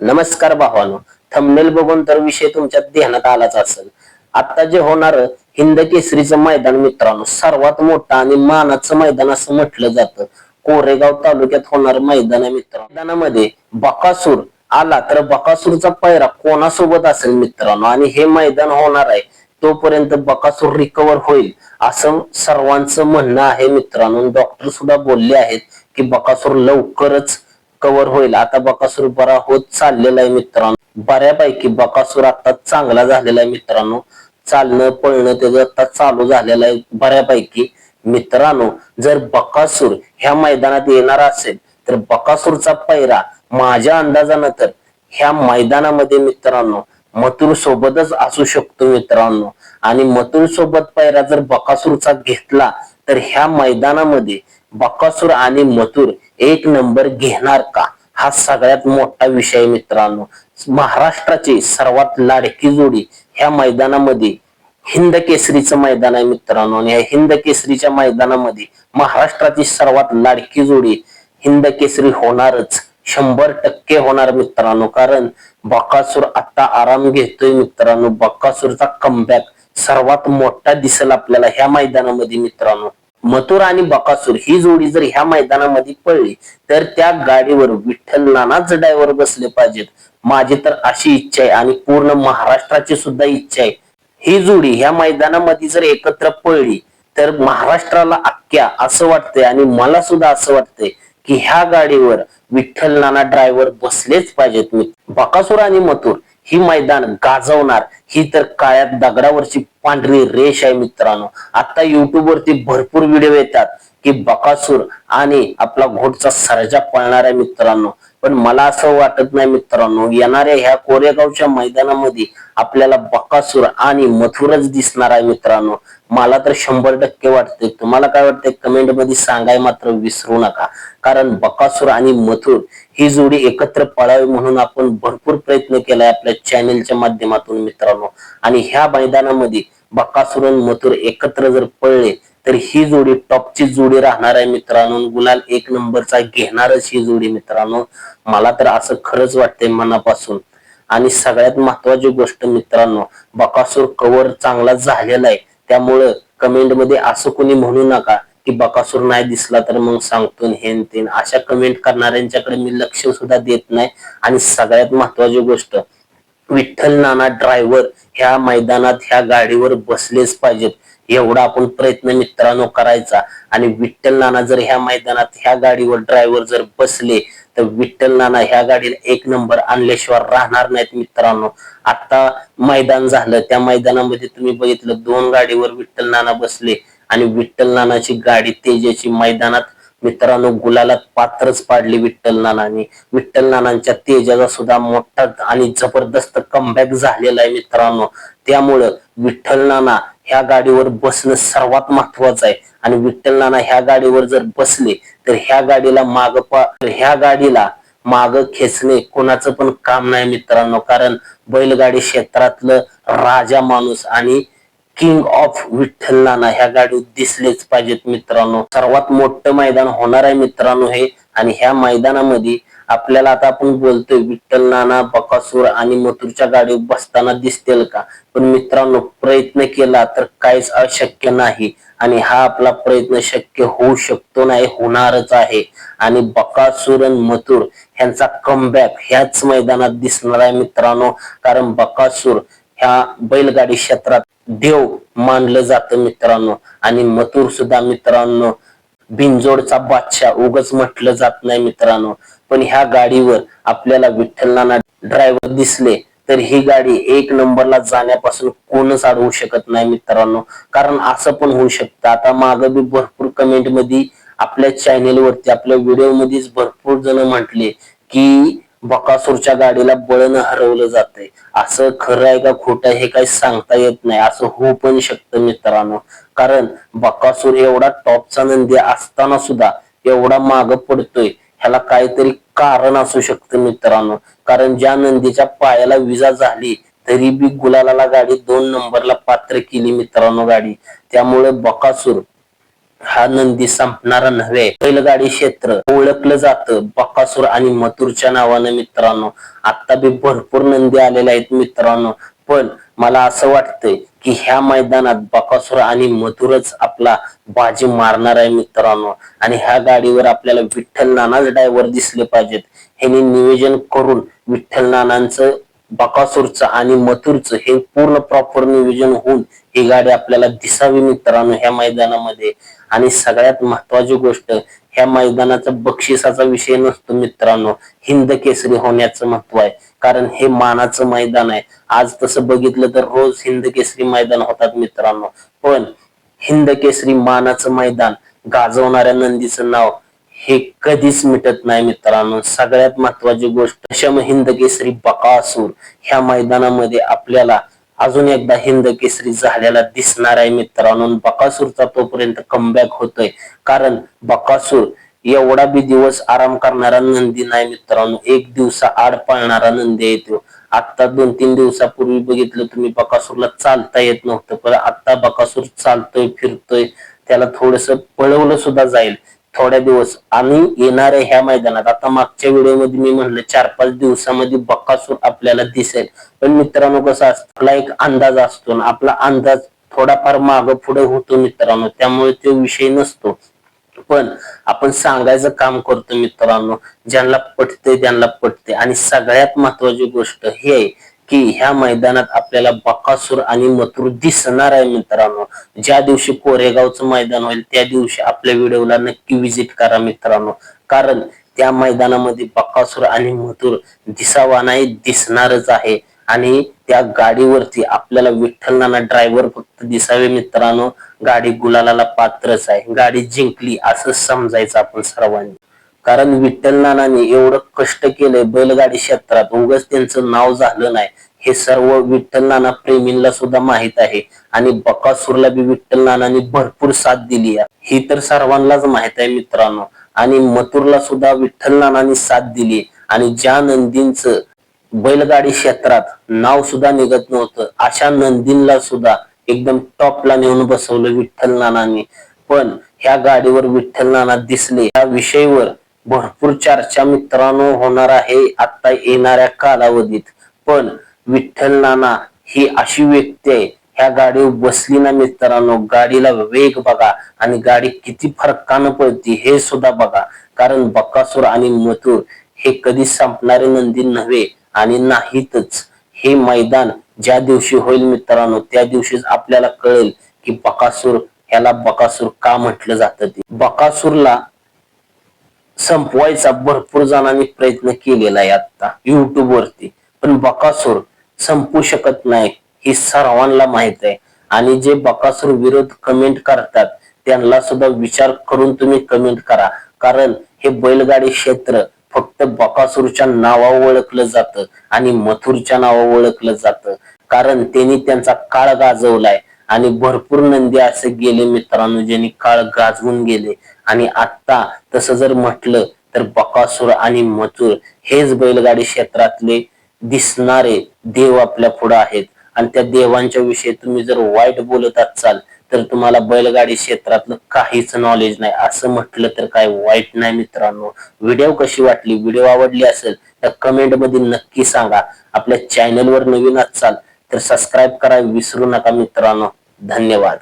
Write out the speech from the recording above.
नमस्कार भावानो थंबनेल बघून तर विषय तुमच्या ध्यानात आलाच असेल. आता जे होणार हिंद केसरीचं मैदान मित्रांनो सर्वात मोठं आणि मानाचं मैदान असं म्हटलं जातं. कोरेगाव तालुक्यात होणार मैदान आहे मित्रांनो. मैदानामध्ये बकासूर आला तर बकासूरचा पैरा कोणासोबत असेल मित्रांनो? आणि हे मैदान होणार आहे तोपर्यंत बकासूर रिकवर होईल असं सर्वांचं म्हणणं आहे मित्रांनो. डॉक्टर सुद्धा बोलले आहेत की बकासूर लवकरच कव्हर होईल. आता बकासूर बरा होत चाललेला आहे मित्रांनो. बऱ्यापैकी बकासूर आता चांगला झालेला आहे मित्रांनो. चालणं पळणं त्याचं आता चालू झालेलं आहे बऱ्यापैकी. मित्रांनो जर बकासूर ह्या मैदानात येणार असेल तर बकासूरचा पैरा माझ्या अंदाजानं तर ह्या मैदानामध्ये मित्रांनो मथुर सोबतच असू शकतो मित्रांनो. आणि मथुर सोबत पैरा जर बकासूरचा घेतला तर ह्या मैदानामध्ये बकासूर आणि मथुर एक नंबर घेणार का? हा सगळ्यात मोठा विषय मित्रांनो. महाराष्ट्राची सर्वात लाडकी जोडी ह्या मैदानामध्ये हिंद केसरीचं मैदान आहे मित्रांनो. आणि या हिंद केसरीच्या मैदानामध्ये महाराष्ट्राची सर्वात लाडकी जोडी हिंद केसरी होणारच. शंभर टक्के होणार मित्रांनो. कारण बकासूर आता आराम घेतोय मित्रांनो. बकासूरचा कमबॅक सर्वात मोठा दिसेल आपल्याला ह्या मैदानामध्ये मित्रांनो. मथुर आणि बकासूर ही जोडी जर ह्या मैदानामध्ये पडली तर त्या गाडीवर विठ्ठल नानाच ड्रायव्हर बसले पाहिजेत. माझी तर अशी इच्छा आहे आणि पूर्ण महाराष्ट्राची सुद्धा इच्छा आहे. ही जोडी ह्या मैदानामध्ये जर एकत्र पडली तर महाराष्ट्राला अख्ख्या असं वाटतंय आणि मला सुद्धा असं वाटतंय की ह्या गाडीवर विठ्ठल नाना ड्रायव्हर बसलेच पाहिजेत. मी बकासूर आणि मथुर ही मैदान गाजवणार ही तर काळ्यात दगडावरची पांढरी रेष आहे मित्रांनो. आता युट्यूब वरती भरपूर व्हिडिओ येतात. की बकासूर आणि आपला घोटचा सर्जा पळणाऱ्या मित्रांनो. पण मला असं वाटत नाही मित्रांनो येणाऱ्या ह्या कोरेगावच्या मैदानामध्ये आपल्याला बकासूर आणि मथुरच दिसणार आहे मित्रांनो. मला तर शंभर टक्के वाटते तुम्हाला काय वाटतंय? कमेंटमध्ये सांगाय मात्र विसरू नका. कारण बकासूर आणि मथुर ही जोडी एकत्र पळावी म्हणून आपण भरपूर प्रयत्न केलाय आपल्या चॅनेलच्या माध्यमातून मित्रांनो. आणि ह्या मैदानामध्ये बकासूर आणि मथुर एकत्र जर पळले तर ही जोडी टॉपची जोडी राहणार आहे मित्रांनो. गुलाल एक नंबरचा घेणारच ही जोडी मित्रांनो. मला तर असं खरंच वाटतंय मनापासून. आणि सगळ्यात महत्वाची गोष्ट मित्रांनो बकासूर कव्हर चांगला झालेला आहे. त्यामुळं कमेंटमध्ये असं कोणी म्हणू नका की बकासूर नाही दिसला तर मग सांगतो हेन तेन अशा कमेंट करणाऱ्यांच्याकडे मी लक्ष सुद्धा देत नाही. आणि सगळ्यात महत्वाची गोष्ट विठ्ठल नाना ड्रायव्हर ह्या मैदानात ह्या गाडीवर बसलेच पाहिजेत. एवढा आपण प्रयत्न मित्रांनो करायचा. आणि विठ्ठल नाना जर ह्या मैदानात ह्या गाडीवर ड्रायव्हर जर बसले तर विठ्ठल नाना ह्या गाडीला एक नंबर आणल्याशिवाय राहणार नाहीत मित्रांनो. आता मैदान झालं. त्या मैदानामध्ये तुम्ही बघितलं दोन गाडीवर विठ्ठल नाना बसले आणि विठ्ठल नानाची गाडी तेजाची मैदानात मित्रांनो गुलालात पात्रच पाडली विठ्ठल नानांनी. विठ्ठल नानांच्या तेजाचा सुद्धा मोठा आणि जबरदस्त कमबॅक झालेला आहे मित्रांनो. त्यामुळं विठ्ठल नाना ह्या गाडीवर बसणं सर्वात महत्वाचं आहे. आणि विठ्ठल नाना ह्या गाडीवर जर बसले तर ह्या गाडीला माग पा ह्या गाडीला माग खेचणे कोणाचं पण काम नाही मित्रांनो. कारण बैलगाडी क्षेत्रातलं राजा माणूस आणि किंग ऑफ विठ्ठल नाना ह्या गाडीत दिसलेच पाहिजेत मित्रांनो. सर्वात मोठं मैदान होणार आहे मित्रांनो हे. आणि ह्या मैदानामध्ये आपल्याला आता आपण बोलतोय विठ्ठल नाना बकासूर आणि मथुरच्या गाडीवर बसताना दिसतील का? पण मित्रांनो प्रयत्न केला तर काहीच अशक्य नाही. आणि हा आपला प्रयत्न शक्य होऊ शकतो नाही होणारच आहे. आणि बकासूर आणि मथुर ह्यांचा कमबॅक ह्याच मैदानात दिसणार आहे मित्रांनो. कारण बकासूर ह्या बैलगाडी क्षेत्रात देव मानलं जातं मित्रांनो. आणि मथुर सुद्धा मित्रांनो भिंजोडचा बादशाह उगच म्हटलं जात नाही मित्रांनो. पण ह्या गाडीवर आपल्याला विठ्ठल नाना ड्रायव्हर दिसले तर ही गाडी एक नंबरला जाण्यापासून कोणच अडवू शकत नाही मित्रांनो. कारण असं पण होऊ शकतं. आता माग बी भरपूर कमेंटमध्ये आपल्या चॅनेल वरती आपल्या व्हिडिओ मध्येच भरपूर जण म्हटले की बकासूरच्या गाडीला बळनं हरवलं जातंय. असं खरं आहे का खोटं हे काही सांगता येत नाही. असं होऊ पण शकतं मित्रांनो. कारण बकासूर एवढा टॉपचा नंदी असताना सुद्धा एवढा माग पडतोय. ह्याला काहीतरी कारण असू शकतं मित्रांनो. कारण ज्या नंदीच्या पायाला विजा झाली तरी बी गुलालाला गाडी दोन नंबरला पात्र केली मित्रांनो गाडी. त्यामुळे बकासूर हा नंदी संपणारा नव्हे. बैलगाडी क्षेत्र ओळखलं जातं. बकासूर आणि मथुरच्या नावानं मित्रांनो. आता बी भरपूर नंदी आलेल्या आहेत मित्रांनो. पण मला असं वाटतंय की ह्या मैदानात बकासूर आणि मथुरच आपला बाजी मारणार आहे मित्रांनो. आणि ह्या गाडीवर आपल्याला विठ्ठल नानाच ड्रायव्हर दिसले पाहिजेत. ह्यांनी नियोजन करून विठ्ठल नानांचं बकासूरचं आणि मथुरचं हे पूर्ण प्रॉपर नियोजन होऊन ही गाडी आपल्याला दिसावी मित्रांनो ह्या मैदानामध्ये. आणि सगळ्यात महत्वाची गोष्ट ह्या मैदानाचा बक्षिसाचा विषय नसतो मित्रांनो. हिंद केसरी होण्याचं महत्त्व आहे. कारण हे मानाचं मैदान आहे. आज तसं बघितलं तर रोज हिंद केसरी मैदान होतात मित्रांनो. पण हिंद केसरी मानाचं मैदान गाजवणाऱ्या नंदीचं नाव हे कधीच मिटत नाही मित्रांनो. सगळ्यात महत्वाची गोष्ट शम हिंद केसरी बकासूर. ह्या मैदानामध्ये आपल्याला अजून एकदा हिंद केसरी झालेला दिसणार आहे मित्रांनो. बकासूरचा तोपर्यंत कमबॅक होतोय. कारण बकासूर एवढा बी दिवस आराम करणारा नंदी नाही मित्रांनो. एक दिवसा आड पाळणारा नंदी येतो आता दोन तीन दिवसापूर्वी बघितलं तुम्ही बकासूरला चालता येत नव्हतं. पण आता बकासूर चालतोय फिरतोय. त्याला थोडस पळवलं सुद्धा जाईल. थोड्या दिवस आणि आहे ह्या मैदानात. आता मागच्या व्हिडिओमध्ये मी म्हणलं चार पाच दिवसामध्ये बक्कासूर आपल्याला दिसेल. पण मित्रांनो कसं असतं आपला एक अंदाज असतो ना आपला अंदाज थोडाफार माग पुढे होतो मित्रांनो. त्यामुळे तो विषय नसतो. पण आपण सांगायचं काम करतो मित्रांनो ज्यांना पटते त्यांना पटते आणि सगळ्यात महत्वाची गोष्ट ही आहे की ह्या मैदानात आपल्याला बकासूर आणि मथुर दिसणार आहे मित्रांनो. ज्या दिवशी कोरेगावचं मैदान होईल त्या दिवशी आपल्या व्हिडिओला नक्की विजिट करा मित्रांनो. कारण त्या मैदानामध्ये बकासूर आणि मथुर दिसावा नाही दिसणारच आहे. आणि त्या गाडीवरती आपल्याला विठ्ठल नाना ड्रायव्हर फक्त दिसावे मित्रांनो. गाडी गुलालाला पात्रच आहे. गाडी जिंकली असं समजायचं आपण सर्वांनी. कारण विठ्ठल नानांनी एवढं कष्ट केलंय बैलगाडी क्षेत्रात. उगाच त्यांचं नाव झालं नाही. हे सर्व विठ्ठल नाना प्रेमींना सुद्धा माहीत आहे. आणि बकासूरला बी विठ्ठल नानांनी भरपूर साथ दिली आहे. ही तर सर्वांनाच माहीत आहे मित्रांनो. आणि मथुरला सुद्धा विठ्ठल नानांनी साथ दिली आणि ज्या नंदींच बैलगाडी क्षेत्रात नाव सुद्धा निघत नव्हतं अशा नंदींना सुद्धा एकदम टॉपला नेऊन बसवलं विठ्ठल नानांनी. पण ह्या गाडीवर विठ्ठल नाना दिसले. या विषयीवर भरपूर चर्चा मित्रांनो होणार आहे. आता येणाऱ्या कालावधीत. पण विठ्ठल नाना ही अशी व्यक्ती आहे. ह्या गाडीवर बसली ना मित्रांनो गाडीला वेग बघा आणि गाडी किती फरकानं पळती हे सुद्धा बघा. कारण बकासूर आणि मथुर हे कधी संपणारे नंदी नव्हे आणि नाहीतच. हे मैदान ज्या दिवशी होईल मित्रांनो त्या दिवशीच आपल्याला कळेल की बकासूर ह्याला बकासूर का म्हटलं जातं ते. बकासूरला संपवायचा भरपूर जणांनी प्रयत्न केलेला आहे आता युट्यूब वरती. पण बकासूर संपू शकत नाही हे सर्वांना माहीत आहे. आणि जे बकासूर विरोध कमेंट करतात त्यांना सुद्धा विचार करून तुम्ही कमेंट करा. कारण हे बैलगाडी क्षेत्र फक्त बकासूरच्या नावावर ओळखलं जातं आणि मथुरच्या नावावर ओळखलं जातं. कारण त्यांनी त्यांचा काळ गाजवलाय. आणि भरपूर नंदी असे गेले मित्रांनो ज्यांनी काळ गाजवून गेले. आणि आता तसं जर म्हटलं तर बकासूर आणि मथुर हेच बैलगाडी क्षेत्रातले दिसणारे देव आपल्या पुढे आहेत. आणि त्या देवांच्या विषयी तुम्ही जर वाईट बोलत असाल तर तुम्हाला बैलगाडी क्षेत्रातलं काहीच नॉलेज नाही. असं म्हटलं तर काय वाईट नाही मित्रांनो. व्हिडिओ कशी वाटली? व्हिडिओ आवडली असेल तर कमेंटमध्ये नक्की सांगा. आपल्या चॅनलवर नवीन असाल तर सबस्क्राईब करा. विसरू नका मित्रांनो. धन्यवाद.